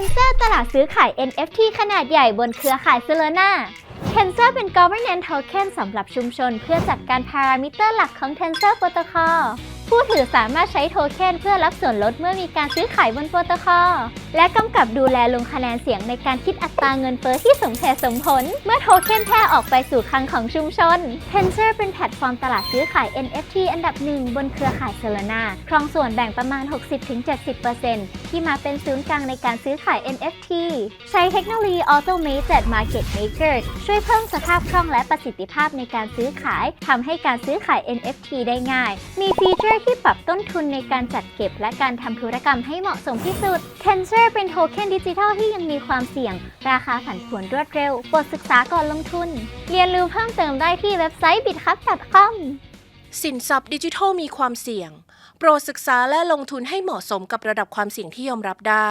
n s o r ตลาดซื้อขาย NFT ขนาดใหญ่บนเครือข่าย Solana Tensor เป็น governance token สำหรับชุมชนเพื่อจัดการพารามิเตอร์หลักของ Tensor Protocol ผู้ถือสามารถใช้โทเค็นเพื่อรับส่วนลดเมื่อมีการซื้อขายบนโปรโตคอล และกำกับดูแลลงคะแนนเสียงในการคิดอัตราเงินเฟ้อที่สมเหตุสมผล เมื่อโทเค็นแพร่ออกไปสู่คลังของชุมชน Tensor เป็นแพลตฟอร์มตลาดซื้อขาย NFT อันดับหนึ่งบนเครือข่าย Solana ครองส่วนแบ่งประมาณ 60-70%ที่มาเป็นศูนย์กลางในการซื้อขาย NFT ใช้เทคโนโลยี Automated Market Maker ช่วยเพิ่มสภาพคล่องและประสิทธิภาพในการซื้อขายทำให้การซื้อขาย NFT ได้ง่าย มีฟีเจอร์ที่ปรับต้นทุนในการจัดเก็บและการทำธุรกรรมให้เหมาะสมที่สุด Tensor เป็นโทเค็นดิจิทัลที่ยังมีความเสี่ยง ราคาผันผวนรวดเร็วโปรดศึกษาก่อนลงทุน เรียนรู้เพิ่มเติมได้ที่เว็บไซต์ bitcup.com สินทรัพย์ดิจิทัลมีความเสี่ยง โปรดศึกษาและลงทุนให้เหมาะสมกับระดับความเสี่ยงที่ยอมรับได้